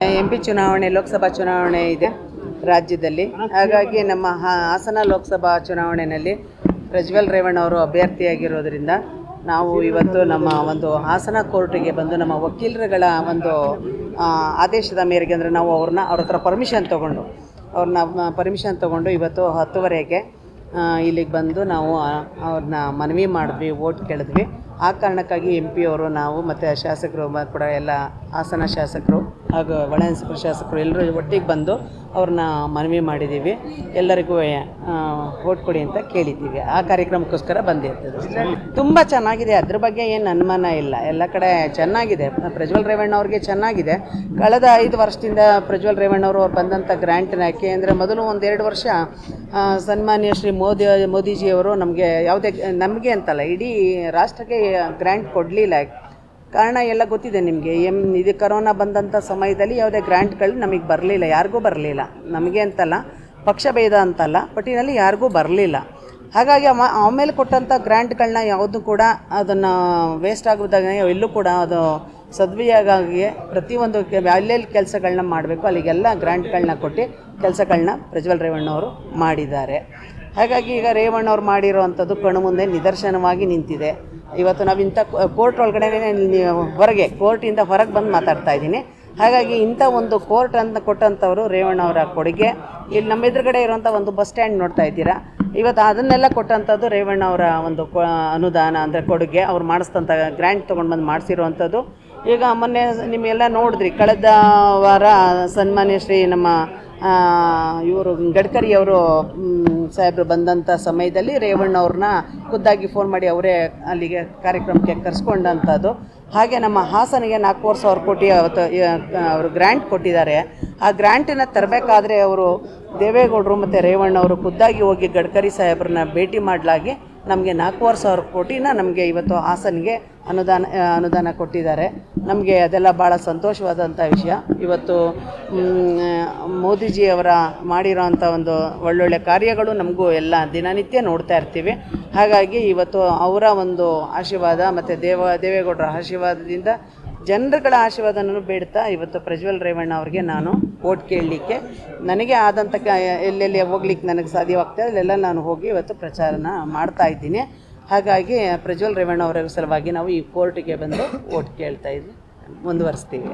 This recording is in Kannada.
ಎಂ ಪಿ ಚುನಾವಣೆ, ಲೋಕಸಭಾ ಚುನಾವಣೆ ಇದೆ ರಾಜ್ಯದಲ್ಲಿ. ಹಾಗಾಗಿ ನಮ್ಮ ಹಾಸನ ಲೋಕಸಭಾ ಚುನಾವಣೆಯಲ್ಲಿ ಪ್ರಜ್ವಲ್ ರೇವಣ್ಣ ಅವರು ಅಭ್ಯರ್ಥಿಯಾಗಿರೋದ್ರಿಂದ ನಾವು ಇವತ್ತು ನಮ್ಮ ಒಂದು ಹಾಸನ ಕೋರ್ಟಿಗೆ ಬಂದು ನಮ್ಮ ವಕೀಲರುಗಳ ಒಂದು ಆದೇಶದ ಮೇರೆಗೆ ಅಂದರೆ ನಾವು ಅವ್ರನ್ನ, ಅವ್ರ ಹತ್ರ ಪರ್ಮಿಷನ್ ತೊಗೊಂಡು, ಅವ್ರನ್ನ ಪರ್ಮಿಷನ್ ತೊಗೊಂಡು ಇವತ್ತು ಹತ್ತುವರೆಗೆ ಇಲ್ಲಿಗೆ ಬಂದು ನಾವು ಅವ್ರನ್ನ ಮನವಿ ಮಾಡಿದ್ವಿ ಓಟ್ ಕೇಳಿದ್ವಿ. ಆ ಕಾರಣಕ್ಕಾಗಿ ಎಂ ಪಿ ಅವರು ನಾವು ಮತ್ತು ಶಾಸಕರು ಕೂಡ ಎಲ್ಲ ಹಾಸನ ಶಾಸಕರು ಹಾಗೂ ಒಳಾಂಸಪುರ ಶಾಸಕರು ಎಲ್ಲರೂ ಒಟ್ಟಿಗೆ ಬಂದು ಅವ್ರನ್ನ ಮನವಿ ಮಾಡಿದ್ದೀವಿ. ಎಲ್ಲರಿಗೂ ಓಟ್ ಕೊಡಿ ಅಂತ ಕೇಳಿದ್ದೀವಿ. ಆ ಕಾರ್ಯಕ್ರಮಕ್ಕೋಸ್ಕರ ಬಂದಿರ್ತದೆ. ತುಂಬ ಚೆನ್ನಾಗಿದೆ. ಅದ್ರ ಬಗ್ಗೆ ಏನು ಅನುಮಾನ ಇಲ್ಲ. ಎಲ್ಲ ಕಡೆ ಚೆನ್ನಾಗಿದೆ. ಪ್ರಜ್ವಲ್ ರೇವಣ್ಣ ಅವ್ರಿಗೆ ಚೆನ್ನಾಗಿದೆ. ಕಳೆದ ಐದು ವರ್ಷದಿಂದ ಪ್ರಜ್ವಲ್ ರೇವಣ್ಣ ಅವರು ಬಂದಂಥ ಗ್ರ್ಯಾಂಟ್ನ ಯಾಕೆ ಅಂದರೆ ಮೊದಲು ಒಂದೆರಡು ವರ್ಷ ಸನ್ಮಾನ್ಯ ಶ್ರೀ ಮೋದಿ ಮೋದಿಜಿಯವರು ನಮಗೆ ಯಾವುದೇ, ನಮಗೆ ಅಂತಲ್ಲ, ಇಡೀ ರಾಷ್ಟ್ರಕ್ಕೆ ಗ್ರ್ಯಾಂಟ್ ಕೊಡಲಿಲ್ಲ. ಕಾರಣ ಎಲ್ಲ ಗೊತ್ತಿದೆ ನಿಮಗೆ. ಎಂ ಇದು ಕರೋನಾ ಬಂದಂಥ ಸಮಯದಲ್ಲಿ ಯಾವುದೇ ಗ್ರ್ಯಾಂಟ್ಗಳು ನಮಗೆ ಬರಲಿಲ್ಲ, ಯಾರಿಗೂ ಬರಲಿಲ್ಲ. ನಮಗೆ ಅಂತಲ್ಲ, ಪಕ್ಷ ಭೇದ ಅಂತಲ್ಲ ಒಟ್ಟಿನಲ್ಲಿ ಯಾರಿಗೂ ಬರಲಿಲ್ಲ. ಹಾಗಾಗಿ ಅವ ಆಮೇಲೆ ಕೊಟ್ಟಂಥ ಗ್ರ್ಯಾಂಟ್ಗಳನ್ನ ಯಾವುದು ಕೂಡ ಅದನ್ನು ವೇಸ್ಟ್ ಆಗೋದಾಗ ಎಲ್ಲೂ ಕೂಡ ಅದು ಸದ್ವಿಯಾಗಿ ಪ್ರತಿಯೊಂದು ಅಲ್ಲೆಲ್ಲಿ ಕೆಲಸಗಳನ್ನ ಮಾಡಬೇಕು, ಅಲ್ಲಿಗೆಲ್ಲ ಗ್ರ್ಯಾಂಟ್ಗಳನ್ನ ಕೊಟ್ಟು ಕೆಲಸಗಳನ್ನ ಪ್ರಜ್ವಲ್ ರೇವಣ್ಣ ಅವರು ಮಾಡಿದ್ದಾರೆ. ಹಾಗಾಗಿ ಈಗ ರೇವಣ್ಣ ಅವ್ರು ಮಾಡಿರೋ ಅಂಥದ್ದು ಕಣ್ಣು ಮುಂದೆ ನಿದರ್ಶನವಾಗಿ ನಿಂತಿದೆ. ಇವತ್ತು ನಾವು ಇಂಥ ಕೋರ್ಟ್ ಒಳಗಡೆ ಹೊರಗೆ, ಕೋರ್ಟಿಂದ ಹೊರಗೆ ಬಂದು ಮಾತಾಡ್ತಾ ಇದ್ದೀನಿ. ಹಾಗಾಗಿ ಇಂಥ ಒಂದು ಕೋರ್ಟ್ ಅಂತ ಕೊಟ್ಟಂಥವರು ರೇವಣ್ಣ ಅವರ ಕೊಡುಗೆ. ಇಲ್ಲಿ ನಮ್ಮ ಎದುರುಗಡೆ ಇರುವಂಥ ಒಂದು ಬಸ್ ಸ್ಟ್ಯಾಂಡ್ ನೋಡ್ತಾ ಇದ್ದೀರಾ? ಇವತ್ತು ಅದನ್ನೆಲ್ಲ ಕೊಟ್ಟಂಥದ್ದು ರೇವಣ್ಣ ಅವರ ಒಂದು ಅನುದಾನ ಅಂದರೆ ಕೊಡುಗೆ. ಅವ್ರು ಮಾಡಿಸ್ತಂಥ ಗ್ರ್ಯಾಂಟ್ ತೊಗೊಂಡು ಬಂದು ಮಾಡಿಸಿರುವಂಥದ್ದು. ಈಗ ಮೊನ್ನೆ ನಿಮಗೆಲ್ಲ ನೋಡಿದ್ರಿ, ಕಳೆದ ವಾರ ಸನ್ಮಾನ್ಯ ಶ್ರೀ ನಮ್ಮ ಇವರು ಗಡ್ಕರಿ ಅವರು ಸಾಹೇಬರು ಬಂದಂಥ ಸಮಯದಲ್ಲಿ ರೇವಣ್ಣವ್ರನ್ನ ಖುದ್ದಾಗಿ ಫೋನ್ ಮಾಡಿ ಅವರೇ ಅಲ್ಲಿಗೆ ಕಾರ್ಯಕ್ರಮಕ್ಕೆ ಕರೆಸ್ಕೊಂಡಂಥದ್ದು ಹಾಗೆ ನಮ್ಮ ಹಾಸನಿಗೆ ನಾಲ್ಕೂವರೆ ಸಾವಿರ ಕೋಟಿ ಅವತ್ತು ಅವರು ಗ್ರ್ಯಾಂಟ್ ಕೊಟ್ಟಿದ್ದಾರೆ. ಆ ಗ್ರ್ಯಾಂಟನ್ನು ತರಬೇಕಾದ್ರೆ ಅವರು ದೇವೇಗೌಡರು ಮತ್ತು ರೇವಣ್ಣವರು ಖುದ್ದಾಗಿ ಹೋಗಿ ಗಡ್ಕರಿ ಸಾಹೇಬ್ರನ್ನ ಭೇಟಿ ಮಾಡಲಾಗಿ ನಮಗೆ ನಾಲ್ಕೂವರೆ ಸಾವಿರ ಕೋಟಿನ ನಮಗೆ ಇವತ್ತು ಹಾಸನಿಗೆ ಅನುದಾನ ಅನುದಾನ ಕೊಟ್ಟಿದ್ದಾರೆ. ನಮಗೆ ಅದೆಲ್ಲ ಭಾಳ ಸಂತೋಷವಾದಂಥ ವಿಷಯ. ಇವತ್ತು ಮೋದಿಜಿ ಮೋದಿಜಿಯವರ ಮಾಡಿರೋಂಥ ಒಂದು ಒಳ್ಳೊಳ್ಳೆ ಕಾರ್ಯಗಳು ನಮಗೂ ಎಲ್ಲ ದಿನನಿತ್ಯ ನೋಡ್ತಾ ಇರ್ತೀವಿ. ಹಾಗಾಗಿ ಇವತ್ತು ಅವರ ಒಂದು ಆಶೀರ್ವಾದ ಮತ್ತು ದೇವ, ದೇವೇಗೌಡರ ಆಶೀರ್ವಾದದಿಂದ ಜನರುಗಳ ಆಶೀರ್ವಾದನೂ ಬೇಡ್ತಾ ಇವತ್ತು ಪ್ರಜ್ವಲ್ ರೇವಣ್ಣ ಅವ್ರಿಗೆ ನಾನು ಓಟ್ ಕೇಳಲಿಕ್ಕೆ. ನನಗೆ ಆದಂಥ ಕ, ಎಲ್ಲೆಲ್ಲಿ ಹೋಗ್ಲಿಕ್ಕೆ ನನಗೆ ಸಾಧ್ಯವಾಗ್ತದೆ ಅಲ್ಲೆಲ್ಲ ನಾನು ಹೋಗಿ ಇವತ್ತು ಪ್ರಚಾರನ ಮಾಡ್ತಾ ಇದ್ದೀನಿ. ಹಾಗಾಗಿ ಪ್ರಜ್ವಲ್ ರೇವಣ್ಣ ಅವರ ಸಲುವಾಗಿ ನಾವು ಈ ಕೋರ್ಟಿಗೆ ಬಂದು ಓಟ್ ಕೇಳ್ತಾ ಇದ್ವಿ. ಮುಂದುವರಿಸ್ತೀವಿ.